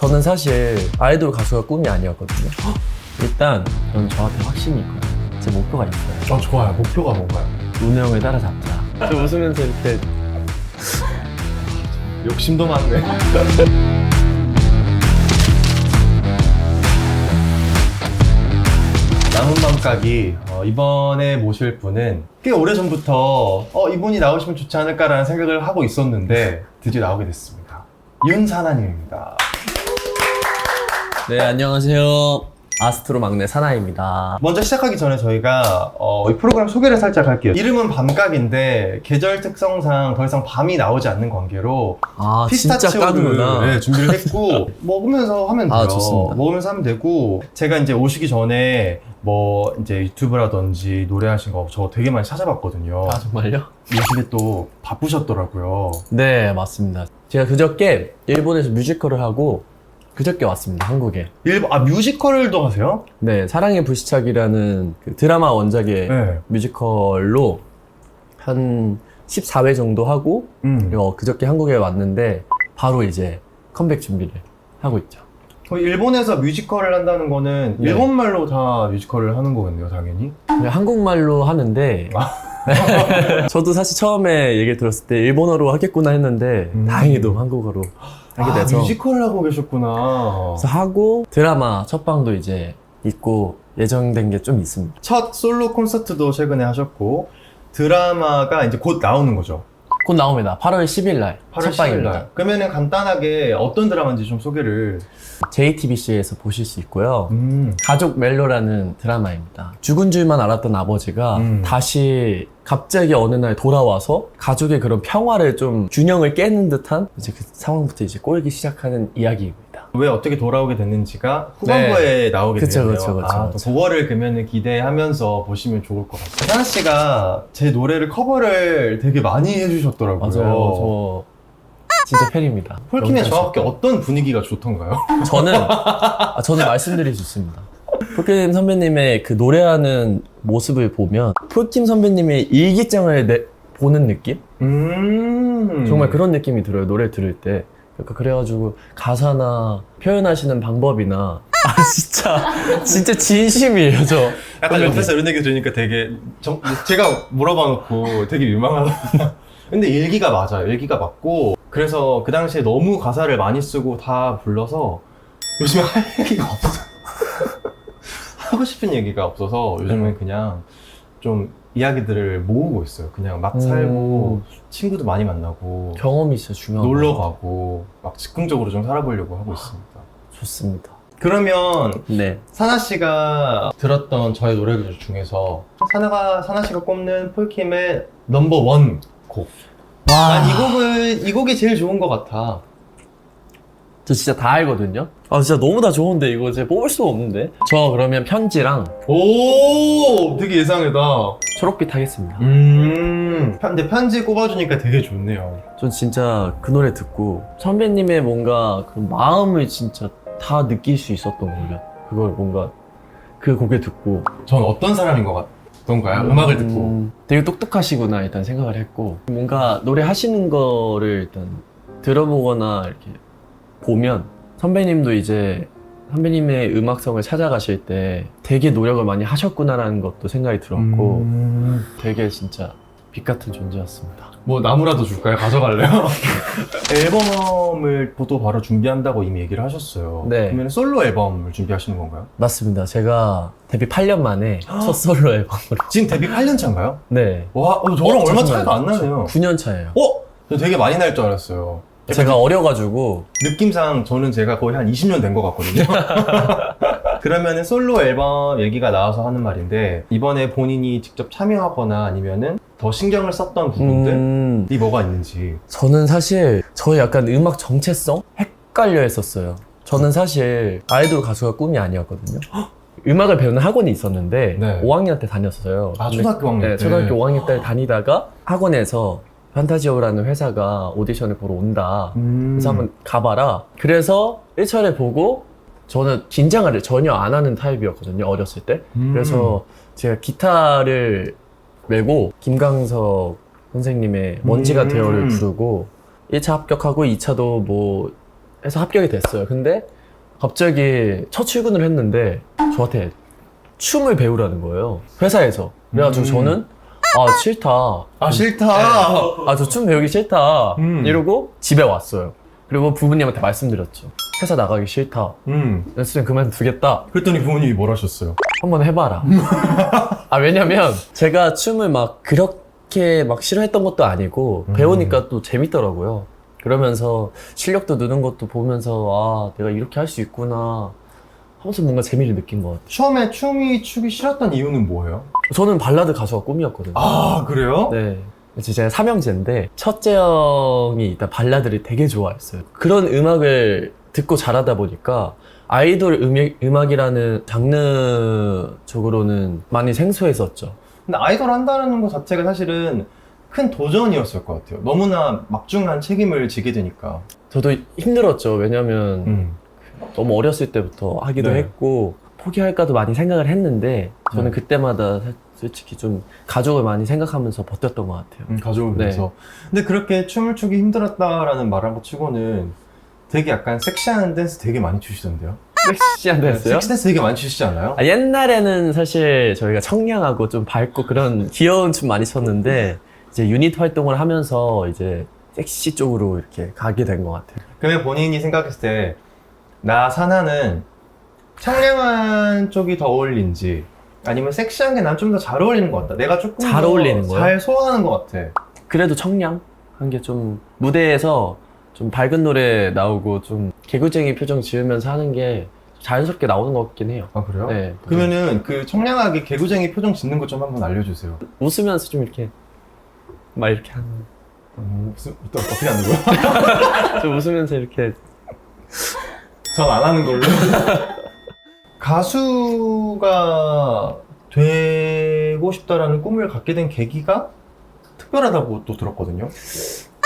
저는 사실 아이돌 가수가 꿈이 아니었거든요. 일단 전 저한테 확신이 있거든요. 제 목표가 있어요. 어, 좋아요. 목표가 뭔가요? 은우 형을 따라잡자. 저 웃으면서 이렇게 욕심도 많네. 남은 밤가기 어, 이번에 모실 분은 꽤 오래 전부터 어, 이분이 나오시면 좋지 않을까라는 생각을 하고 있었는데 드디어 나오게 됐습니다. 윤사나님입니다. 네 안녕하세요. 아스트로 막내 사나입니다. 먼저 시작하기 전에 저희가 어, 이 프로그램 소개를 살짝 할게요. 이름은 밤각인데 계절 특성상 더 이상 밤이 나오지 않는 관계로 아 진짜 피스타치오를. 네, 준비를 했고 먹으면서 하면 돼요. 아, 좋습니다. 먹으면서 하면 되고 제가 이제 오시기 전에 뭐 이제 유튜브라든지 노래하신 거 저 되게 많이 찾아봤거든요. 아 정말요? 요즘에 또 바쁘셨더라고요. 네 맞습니다. 제가 그저께 일본에서 뮤지컬을 하고 그저께 왔습니다 한국에. 일본 아 뮤지컬도 하세요? 네 사랑의 불시착이라는 그 드라마 원작의 네. 뮤지컬로 한 14회 정도 하고 음. 그리고 그저께 한국에 왔는데 바로 이제 컴백 준비를 하고 있죠. 일본에서 뮤지컬을 한다는 거는 네. 일본 말로 다 뮤지컬을 하는 거겠네요, 당연히. 그냥 한국말로 하는데 아. 저도 사실 처음에 얘기 들었을 때 일본어로 하겠구나 했는데 음. 다행히도 한국어로 하게 아, 돼서 뮤지컬을 하고 계셨구나. 그래서 하고 드라마 첫 방도 이제 있고 예정된 게 좀 있습니다. 첫 솔로 콘서트도 최근에 하셨고 드라마가 이제 곧 나오는 거죠. 곧 나옵니다. 8월 10일 날 8월 첫 10일 방입니다. 날. 그러면은 간단하게 어떤 드라마인지 좀 소개를. JTBC에서 보실 수 있고요. 음. 가족 멜로라는 드라마입니다. 죽은 줄만 알았던 아버지가 음. 다시 갑자기 어느 날 돌아와서 가족의 그런 평화를 좀 균형을 깨는 듯한 이제 그 상황부터 이제 꼬이기 시작하는 이야기입니다. 왜 어떻게 돌아오게 됐는지가 후반부에 나오게 네. 그쵸, 되네요. 그쵸, 그쵸, 아, 또 그쵸. 그거를 그러면은 기대하면서 보시면 좋을 것 같아요. 사나 씨가 제 노래를 커버를 되게 많이 해주셨더라고요. 맞아요. 저 진짜 팬입니다. 폴킴의 너무 정확히 어떤 분위기가 좋던가요? 잘- 저는 아, 저는 말씀드릴 수 있습니다. 폴킴 선배님의 그 노래하는 모습을 보면 폴킴 선배님의 일기장을 내, 보는 느낌? 음. 정말 그런 느낌이 들어요 노래 들을 때 그러니까 그래가지고 가사나 표현하시는 방법이나 아 진짜 진짜 진심이에요 저 약간. 옆에서 이런 얘기 들으니까 되게 정- 제가 물어봐 놓고 되게 민망하다. 근데 일기가 맞아요. 일기가 맞고 그래서 그 당시에 너무 가사를 많이 쓰고 다 불러서 요즘에 할 얘기가 없어. 하고 싶은 얘기가 없어서 요즘은 그냥 좀 이야기들을 모으고 있어요. 그냥 막 살고 친구도 많이 만나고 경험이 진짜 중요한 놀러 것 같아요. 가고 막 즉흥적으로 좀 살아보려고 하고 있습니다. 좋습니다 그러면 네 사나 씨가 들었던 저의 노래들 중에서 사나가 사나 씨가 꼽는 폴킴의 넘버 원 곡. 난이 곡은 이 곡이 제일 좋은 것 같아. 저 진짜 다 알거든요 아 진짜 너무 다 좋은데 이거 제가 뽑을 수가 없는데 저 그러면 편지랑 오, 되게 예상이다. 초록빛 하겠습니다 음, 편- 근데 편지 꼽아주니까 되게 좋네요. 전 진짜 그 노래 듣고 선배님의 뭔가 그 마음을 진짜 다 느낄 수 있었던 곡이야 그걸 뭔가 그 곡에 듣고 전 어떤 사람인 것 같던가요? 음 악을 듣고. 음, 되게 똑똑하시구나 일단 생각을 했고 뭔가 노래 하시는 거를 일단 들어보거나 이렇게 보면 선배님도 이제 선배님의 음악성을 찾아가실 때 되게 노력을 많이 하셨구나라는 것도 생각이 들었고 음, 되게 진짜 빛 같은 존재였습니다. 뭐 나무라도 줄까요? 가져갈래요? 앨범을 또 바로 준비한다고 이미 얘기를 하셨어요. 네. 그러면 솔로 앨범을 준비하시는 건가요? 맞습니다. 제가 데뷔 8년 만에 첫 솔로 앨범으로 지금 데뷔 8년 차인가요? 네. 와, 어, 저랑 어, 얼마. 차이가 안 나네요. 9년 차예요. 어? 저 되게 많이 날 줄 알았어요. 제가 어려가지고 느낌상 저는 제가 거의 한 20년 된 것 같거든요. 그러면은 솔로 앨범 얘기가 나와서 하는 말인데 이번에 본인이 직접 참여하거나 아니면은 더 신경을 썼던 부분들이 음, 뭐가 있는지. 저는 사실 저의 약간 음악 정체성 헷갈려 했었어요. 저는 사실 아이돌 가수가 꿈이 아니었거든요. 음악을 배우는 학원이 있었는데 네. 5학년 5학년 때 다녔어요. 아, 근데- 초등학교 5학년 네, 때. 초등학교 5학년 때 다니다가 학원에서 판타지오라는 회사가 오디션을 보러 온다. 음. 그래서 한번 가봐라. 그래서 1차를 보고 저는 긴장을 전혀 안 하는 타입이었거든요. 어렸을 때. 음. 그래서 제가 기타를 메고 김강석 선생님의 먼지가 음. 되어를 부르고 1차 합격하고 2차도 뭐 해서 합격이 됐어요. 근데 갑자기 첫 출근을 했는데 저한테 춤을 배우라는 거예요. 회사에서. 그래가지고 음. 저는 아 싫다. 아 싫다. 아 저 춤 배우기 싫다. 음. 이러고 집에 왔어요. 그리고 부모님한테 말씀드렸죠. 회사 나가기 싫다. 음. 연습생 그만두겠다. 그랬더니 부모님이 뭘 하셨어요? 한번 해봐라. 아, 왜냐면 제가 춤을 막 그렇게 막 싫어했던 것도 아니고 음. 배우니까 또 재밌더라고요. 그러면서 실력도 느는 것도 보면서 아, 내가 이렇게 할 수 있구나 하면서 뭔가 재미를 느낀 것 같아요. 처음에 춤이 추기 싫었던 이유는 뭐예요? 저는 발라드 가수가 꿈이었거든요. 아 그래요? 네. 제가 삼형제인데 첫째 형이 일단 발라드를 되게 좋아했어요. 그런 음악을 듣고 자라다 보니까 아이돌 음악, 음악이라는 장르적으로는 많이 생소했었죠. 근데 아이돌 한다는 것 자체가 사실은 큰 도전이었을 것 같아요. 너무나 막중한 책임을 지게 되니까. 저도 힘들었죠. 왜냐면 음. 너무 어렸을 때부터 하기도 네. 했고 포기할까도 많이 생각을 했는데 저는 네. 그때마다 사- 솔직히 좀 가족을 많이 생각하면서 버텼던 것 같아요. 음, 가족을 네. 위해서. 근데 그렇게 춤을 추기 힘들었다라는 말한 것 치고는 되게 약간 섹시한 댄스 되게 많이 추시던데요? 섹시한 댄스요? 섹시 댄스 되게 많이 추시지 않아요? 아, 옛날에는 사실 저희가 청량하고 좀 밝고 그런 귀여운 춤 많이 췄는데 이제 유닛 활동을 하면서 이제 섹시 쪽으로 이렇게 가게 된 것 같아요. 그러면 본인이 생각했을 때 나 사나는 청량한 쪽이 더 어울린지 아니면 섹시한 게 난 좀 더 잘 어울리는 것 같다. 내가 조금 잘 더 어울리는 거요? 잘 소화하는 것 같아. 그래도 청량 한 게 좀 무대에서 좀 밝은 노래 나오고 좀 개구쟁이 표정 지으면서 하는 게 자연스럽게 나오는 것 같긴 해요. 아 그래요? 네. 그러면은 그 청량하게 개구쟁이 표정 짓는 것 좀 한번 알려주세요. 웃으면서 좀 이렇게 막 이렇게 하는 음, 무슨 또 어떻게 하는 거야? 좀 웃으면서 이렇게 전 안 하는 걸로. 가수가 되고 싶다라는 꿈을 갖게 된 계기가 특별하다고 또 들었거든요.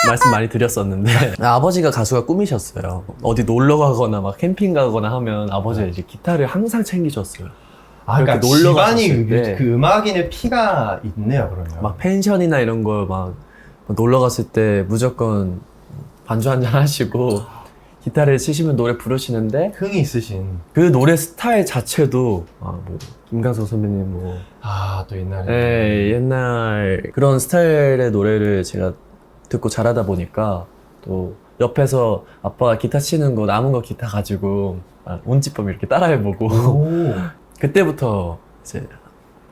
말씀 많이 드렸었는데 아버지가 가수가 꿈이셨어요. 어디 놀러 가거나 막 캠핑 가거나 하면 아버지가 이제 기타를 항상 챙기셨어요. 아, 그러니까 놀러 집안이 갔었을 때. 그 음악인의 피가 있네요, 그러면. 막 펜션이나 이런 걸 막 놀러 갔을 때 무조건 반주 한잔 하시고 기타를 치시면 노래 부르시는데 흥이 있으신. 그 노래 스타일 자체도 아, 뭐 김광석 선배님 뭐 아, 또 옛날에. 예, 옛날 그런 스타일의 노래를 제가 듣고 자라다 보니까 또 옆에서 아빠가 기타 치는 거 남은 거 기타 가지고 아, 온지법 이렇게 따라해보고 오. 그때부터 이제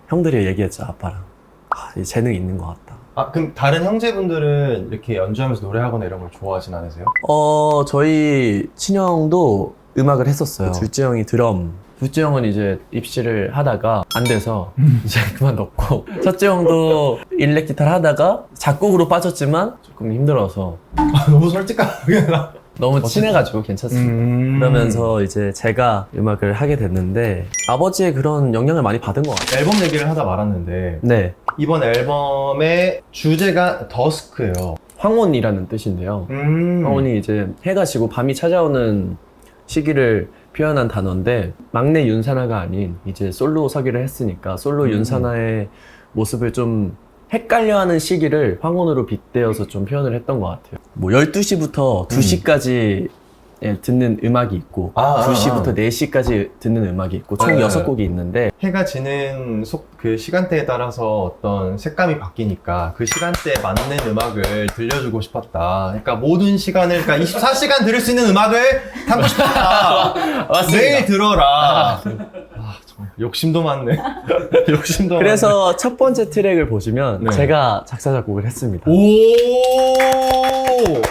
형들이 얘기했죠 아빠랑 아, 이 재능 있는 것 같다. 아, 그럼 다른 형제분들은 이렇게 연주하면서 노래하거나 이런 걸 좋아하진 않으세요? 어 저희 친형도 음악을 했었어요. 둘째 형이 드럼. 둘째 형은 이제 입시를 하다가 안 돼서 이제 그만 뒀고 첫째 형도 일렉 기타를 하다가 작곡으로 빠졌지만 조금 힘들어서 아, 너무 솔직하게. 너무 친해가지고 괜찮습니다. 음. 그러면서 이제 제가 음악을 하게 됐는데 아버지의 그런 영향을 많이 받은 것 같아요. 앨범 얘기를 하다 말았는데, 네, 이번 앨범의 주제가 더스크예요. 황혼이라는 뜻인데요. 음. 황혼이 이제 해가 지고 밤이 찾아오는 시기를 표현한 단어인데 막내 윤사나가 아닌 이제 솔로 서기를 했으니까 솔로 음. 윤사나의 모습을 좀 헷갈려하는 시기를 황혼으로 빗대어서 좀 표현을 했던 것 같아요. 뭐 12시부터 2시까지 예, 듣는 음악이 있고 아, 2시부터 아. 4시까지 듣는 음악이 있고 총 네. 6곡이 있는데 해가 지는 속, 그 시간대에 따라서 어떤 색감이 바뀌니까 그 시간대에 맞는 음악을 들려주고 싶었다. 그러니까 모든 시간을, 그러니까 24시간 들을 수 있는 음악을 담고 싶었다. 매일 들어라. 아, 정말 욕심도 많네. 욕심도 그래서 첫 번째 트랙을 보시면 네. 제가 작사 작곡을 했습니다. 많네. 오!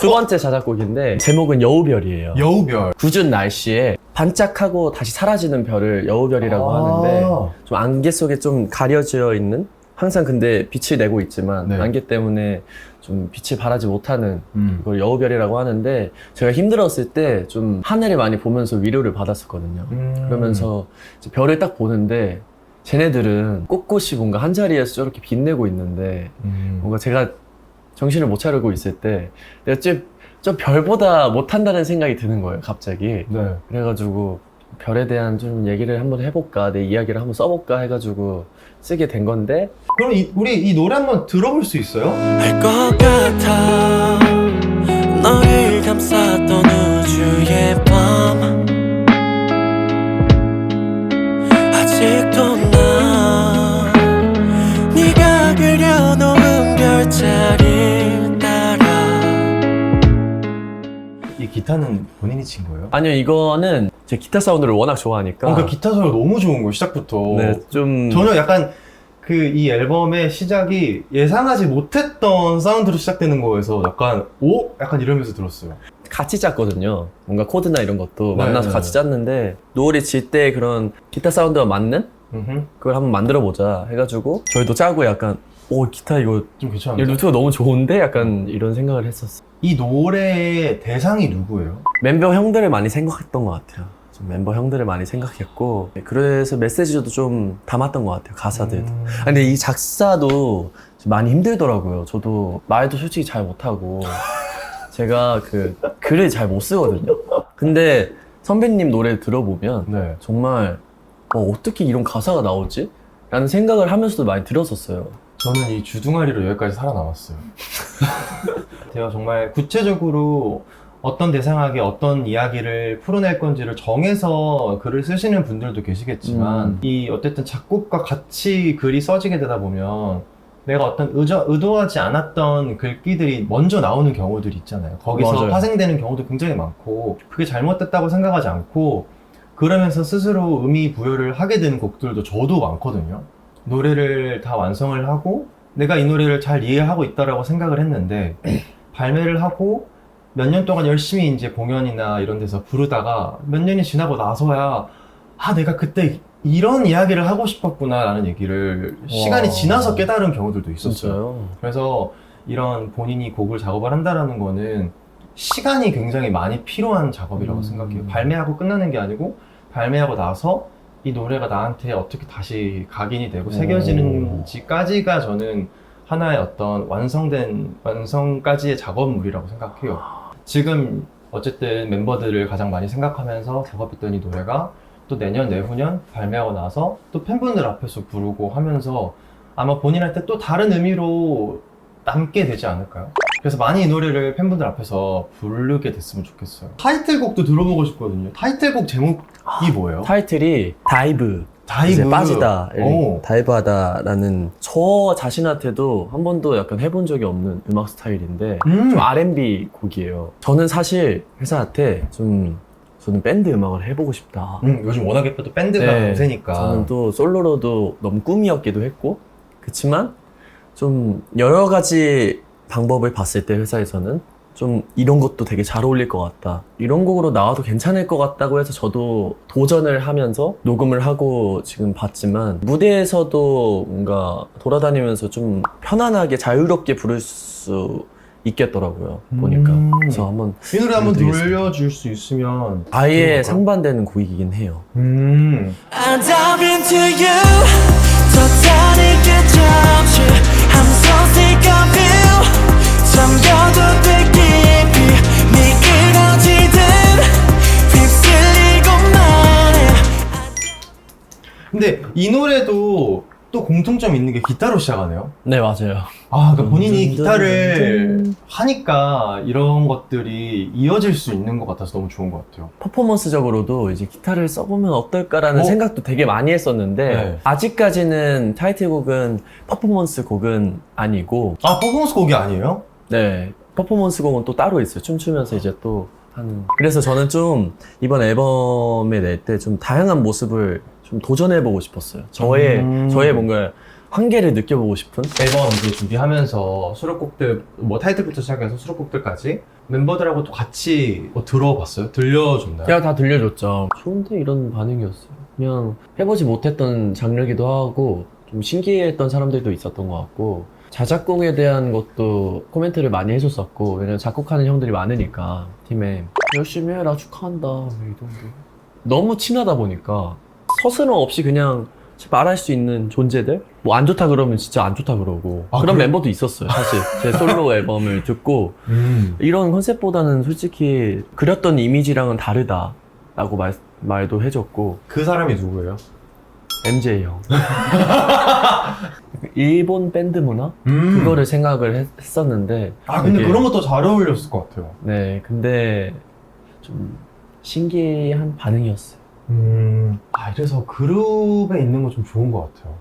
두 번째 자작곡인데 제목은 여우별이에요. 여우별. 굳은 날씨에 반짝하고 다시 사라지는 별을 여우별이라고 아. 하는데 좀 안개 속에 좀 가려져 있는 항상 근데 빛을 내고 있지만 네. 안개 때문에 좀 빛을 발하지 못하는 음. 그걸 여우별이라고 하는데 제가 힘들었을 때 좀 하늘을 많이 보면서 위로를 받았었거든요. 음. 그러면서 별을 딱 보는데 쟤네들은 꼿꼿이 뭔가 한 자리에서 저렇게 빛내고 있는데 음. 뭔가 제가 정신을 못 차리고 있을 때 내가 좀, 좀 별보다 못한다는 생각이 드는 거예요 갑자기 네. 그래가지고 별에 대한 좀 얘기를 한번 해볼까? 내 이야기를 한번 써볼까? 해가지고 쓰게 된 건데. 그럼 이, 우리 이 노래 한번 들어볼 수 있어요? 알 것 같아. 너를 감쌌던 우주 주의 밤. 아직도 나. 네가 그려놓은 별자리 따라. 이 기타는 본인이 친 거예요? 아니요, 이거는 제 기타 사운드를 워낙 좋아하니까. 어, 그 기타 소리가 너무 좋은 거예요, 시작부터. 네, 좀. 전혀 약간 그 이 앨범의 시작이 예상하지 못했던 사운드로 시작되는 거에서 약간 오? 약간 이러면서 들었어요. 같이 짰거든요. 뭔가 코드나 이런 것도 네, 만나서 네, 같이 네. 짰는데 노을이 질 때 그런 기타 사운드가 맞는 음흠. 그걸 한번 만들어 보자 해가지고 저희도 짜고 약간 오 기타 이거 좀 이 괜찮은데? 루트가 너무 좋은데 약간 이런 생각을 했었어. 이 노래의 대상이 누구예요? 멤버 형들을 많이 생각했던 것 같아요. 좀 멤버 형들을 많이 생각했고 그래서 메시지도 좀 담았던 것 같아요 가사들도. 음. 아, 근데 이 작사도 좀 많이 힘들더라고요. 저도 말도 솔직히 잘 못하고 제가 그 글을 잘 못 쓰거든요. 근데 선배님 노래 들어보면 네. 정말 어, 어떻게 이런 가사가 나오지? 라는 생각을 하면서도 많이 들었었어요. 저는 이 주둥아리로 여기까지 살아남았어요. 제가 정말 구체적으로 어떤 대상에게 어떤 이야기를 풀어낼 건지를 정해서 글을 쓰시는 분들도 계시겠지만 음. 이 어쨌든 작곡과 같이 글이 써지게 되다 보면 내가 어떤 의저, 의도하지 않았던 글귀들이 먼저 나오는 경우들이 있잖아요. 거기서 맞아요. 파생되는 경우도 굉장히 많고 그게 잘못됐다고 생각하지 않고 그러면서 스스로 의미 부여를 하게 되는 곡들도 저도 많거든요. 노래를 다 완성을 하고 내가 이 노래를 잘 이해하고 있다라고 생각을 했는데 발매를 하고 몇 년 동안 열심히 이제 공연이나 이런 데서 부르다가 몇 년이 지나고 나서야 아 내가 그때 이런 이야기를 하고 싶었구나라는 얘기를 시간이 지나서 깨달은 경우들도 있었어요. 진짜요? 그래서 이런 본인이 곡을 작업을 한다라는 거는 시간이 굉장히 많이 필요한 작업이라고 음. 생각해요. 발매하고 끝나는 게 아니고 발매하고 나서 이 노래가 나한테 어떻게 다시 각인이 되고 오. 새겨지는지까지가 저는 하나의 어떤 완성된 완성까지의 작업물이라고 생각해요. 지금 어쨌든 멤버들을 가장 많이 생각하면서 작업했던 이 노래가 또 내년 내후년 발매하고 나서 또 팬분들 앞에서 부르고 하면서 아마 본인한테 또 다른 의미로 남게 되지 않을까요? 그래서 많이 이 노래를 팬분들 앞에서 부르게 됐으면 좋겠어요. 타이틀곡도 들어보고 싶거든요. 타이틀곡 제목이 뭐예요? 타이틀이 다이브. 다이브. 이제 빠지다. 오. 다이브하다라는 저 자신한테도 한 번도 약간 해본 적이 없는 음악 스타일인데 음. 좀 R&B 곡이에요. 저는 사실 회사한테 좀 저는 밴드 음악을 해보고 싶다. 음, 요즘 워낙에 또 밴드가 네, 요새니까. 저는 또 솔로로도 너무 꿈이었기도 했고 그렇지만 좀 여러 가지 방법을 봤을 때 회사에서는 좀 이런 것도 되게 잘 어울릴 것 같다. 이런 곡으로 나와도 괜찮을 것 같다고 해서 저도 도전을 하면서 녹음을 하고 지금 봤지만 무대에서도 뭔가 돌아다니면서 좀 편안하게 자유롭게 부를 수 있겠더라고요. 보니까. 음. 그래서 한번 이 노래 한번 들려드리겠습니다. 들려줄 수 있으면. 아예? 상반되는 곡이긴 해요. 음. And I've been to you 더 다르게 이 노래도 또 공통점 있는 게 기타로 시작하네요. 네, 맞아요. 아, 그러니까 본인이 음, 기타를 음. 하니까 이런 것들이 이어질 수 있는 것 같아서 너무 좋은 것 같아요. 퍼포먼스적으로도 이제 기타를 써보면 어떨까라는 어? 생각도 되게 많이 했었는데 네. 아직까지는 타이틀곡은 퍼포먼스 곡은 아니고 아, 퍼포먼스 곡이 아니에요? 네 퍼포먼스 곡은 또 따로 있어요 춤추면서 이제 또 하는 그래서 저는 좀 이번 앨범에 낼 때 좀 다양한 모습을 좀 도전해보고 싶었어요 저의 음. 저의 뭔가 한계를 느껴보고 싶은 앨범 이제 준비하면서 수록곡들, 뭐 타이틀부터 시작해서 수록곡들까지 멤버들하고 또 같이 뭐 들어봤어요? 들려줬나요? 제가 다 들려줬죠. 좋은데 이런 반응이었어요. 그냥 해보지 못했던 장르기도 하고 좀 신기했던 사람들도 있었던 것 같고 자작곡에 대한 것도 코멘트를 많이 해줬었고 왜냐면 작곡하는 형들이 많으니까 팀에 열심히 해라 축하한다 뭐이 정도. 너무 친하다 보니까 서스럼 없이 그냥 말할 수 있는 존재들 뭐 안 좋다 그러면 진짜 안 좋다 그러고 아, 그런 그래? 멤버도 있었어요 사실 제 솔로 앨범을 듣고 음. 이런 컨셉보다는 솔직히 그렸던 이미지랑은 다르다라고 말, 말도 해줬고 그 사람이 누구예요? MJ 형 일본 밴드 문화 음. 그거를 생각을 했, 었는데 아, 근데 그런 것도 잘 어울렸을 것 같아요. 네 근데 좀 신기한 반응이었어요. 음, 아, 이래서 그룹에 있는 거 좀 좋은 것 같아요.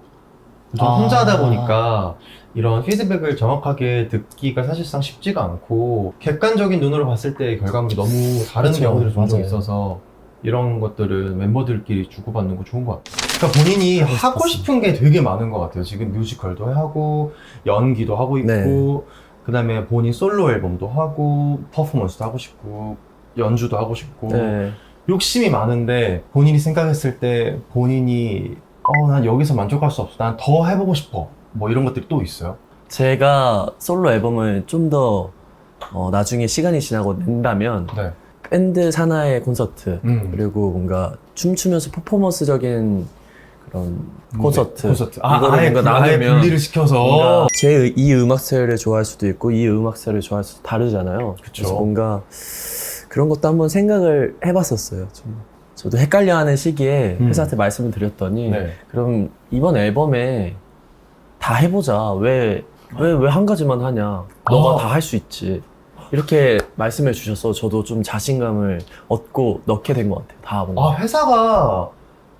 좀 아. 혼자 하다 보니까 이런 피드백을 정확하게 듣기가 사실상 쉽지가 않고 객관적인 눈으로 봤을 때 결과물이 너무 다른 그쵸, 경우들이 종종 맞아요. 있어서 이런 것들은 멤버들끼리 주고받는 거 좋은 것 같아요. 그러니까 본인이 하고 같습니다. 싶은 게 되게 많은 것 같아요. 지금 뮤지컬도 하고 연기도 하고 있고 네. 그다음에 본인 솔로 앨범도 하고 퍼포먼스도 하고 싶고 연주도 하고 싶고 네. 욕심이 많은데 본인이 생각했을 때 본인이 어 난 여기서 만족할 수 없어 난 더 해보고 싶어 뭐 이런 것들이 또 있어요 제가 솔로 앨범을 좀더 어, 나중에 시간이 지나고 낸다면 네. 밴드 산하의 콘서트 음. 그리고 뭔가 춤추면서 퍼포먼스적인 그런 콘서트 콘서트 아, 이거를 아예, 뭔가 분- 아예 나누면 분리를 시켜서 제 이 음악 스타일을 좋아할 수도 있고 이 음악 스타일을 좋아할 수도 다르잖아요. 그쵸. 그래서 뭔가 그런 것도 한번 생각을 해봤었어요. 좀 저도 헷갈려하는 시기에 음. 회사한테 말씀을 드렸더니 네. 그럼 이번 앨범에 다 해보자. 왜 왜 왜 한 가지만 하냐? 너가 어. 다할 수 있지. 이렇게 말씀해 주셔서 저도 좀 자신감을 얻고 넣게 된 것 같아요. 다 뭔가. 아 회사가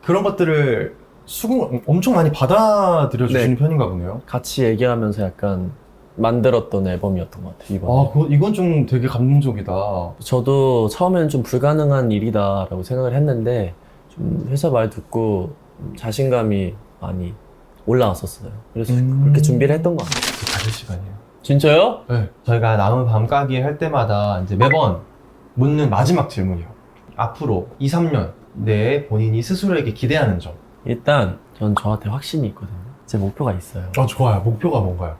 그런 것들을 수긍 엄청 많이 받아들여 주시는 네. 편인가 보네요 같이 얘기하면서 약간 만들었던 앨범이었던 것 같아요. 이번에. 아 그거- 이건 좀 되게 감동적이다 저도 처음에는 좀 불가능한 일이다라고 생각을 했는데 좀 회사 말 듣고 좀 자신감이 많이 올라왔었어요. 그래서 음. 그렇게 준비를 했던 것 같아요. 가실 시간이에요 진짜요? 네. 저희가 남은 밤가기 할 때마다 이제 매번 묻는 마지막 질문이요. 앞으로 2, 3년 내에 본인이 스스로에게 기대하는 점. 일단 전 저한테 확신이 있거든요. 제 목표가 있어요. 어, 좋아요. 목표가 뭔가요?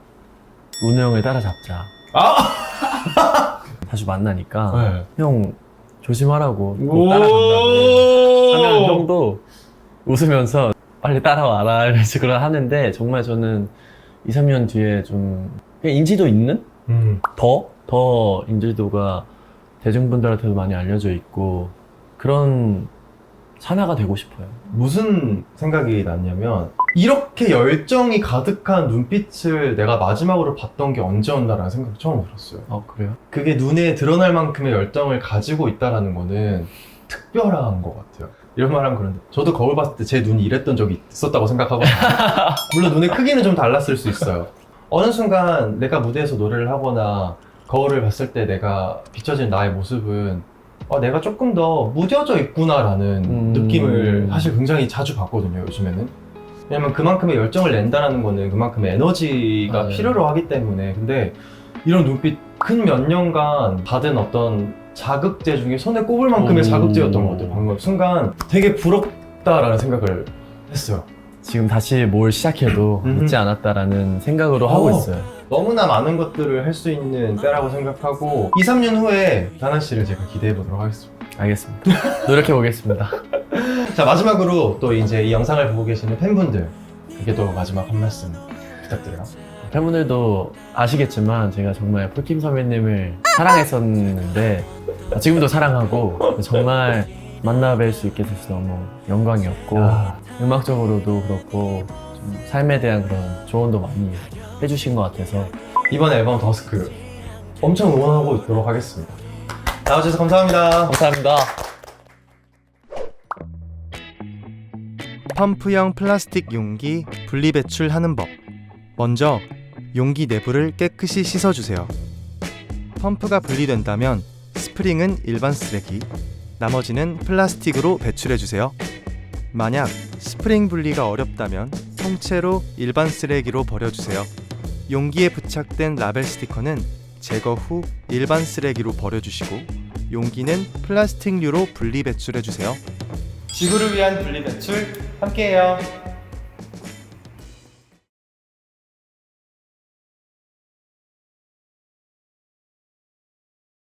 운우 형을 따라잡자. 아! 다시 만나니까 네. 형 조심하라고 꼭 따라간다고 하면 형도 웃으면서 빨리 따라와라 이런 식으로 하는데 정말 저는 2, 3년 뒤에 좀 그냥 인지도 있는 음. 더, 더 인지도가 대중분들한테도 많이 알려져 있고 그런 산하가 되고 싶어요. 무슨 생각이 났냐면, 이렇게 열정이 가득한 눈빛을 내가 마지막으로 봤던 게 언제였나라는 생각이 처음 들었어요. 아 그래요? 그게 눈에 드러날 만큼의 열정을 가지고 있다라는 거는 특별한 것 같아요. 이런 말 하면 그런데 저도 거울 봤을 때 제 눈이 이랬던 적이 있었다고 생각하거든요. 물론 눈의 크기는 좀 달랐을 수 있어요. 어느 순간 내가 무대에서 노래를 하거나 거울을 봤을 때 내가 비춰진 나의 모습은 어, 내가 조금 더 무뎌져 있구나라는 음. 느낌을 사실 굉장히 자주 받거든요, 요즘에는. 왜냐면 그만큼의 열정을 낸다는 거는 그만큼의 에너지가 맞아요. 필요로 하기 때문에. 근데 이런 눈빛 근몇 년간 받은 어떤 자극제 중에 손에 꼽을 만큼의 오. 자극제였던 것 같아요. 방금 순간 되게 부럽다라는 생각을 했어요. 지금 다시 뭘 시작해도 음. 늦지 않았다라는 생각으로 하고 어. 있어요. 너무나 많은 것들을 할 수 있는 때라고 생각하고 2, 3년 후에 다나 씨를 제가 기대해 보도록 하겠습니다. 알겠습니다. 노력해 보겠습니다. 자 마지막으로 또 이제 이 영상을 보고 계시는 팬분들에게 또 마지막 한 말씀 부탁드려요. 팬분들도 아시겠지만 제가 정말 폴킴 선배님을 사랑했었는데 지금도 사랑하고 정말 만나 뵐 수 있게 돼서 너무 영광이었고 아. 음악적으로도 그렇고 좀 삶에 대한 그런 조언도 많이 해주신 것 같아서 이번 앨범 더스크 엄청 응원하고 있도록 하겠습니다. 나와주셔서 감사합니다. 감사합니다. 펌프형 플라스틱 용기 분리 배출하는 법. 먼저 용기 내부를 깨끗이 씻어주세요. 펌프가 분리된다면 스프링은 일반 쓰레기, 나머지는 플라스틱으로 배출해주세요. 만약 스프링 분리가 어렵다면 통째로 일반 쓰레기로 버려주세요. 용기에 부착된 라벨 스티커는 제거 후 일반 쓰레기로 버려주시고 용기는 플라스틱류로 분리 배출해주세요. 지구를 위한 분리 배출 함께해요.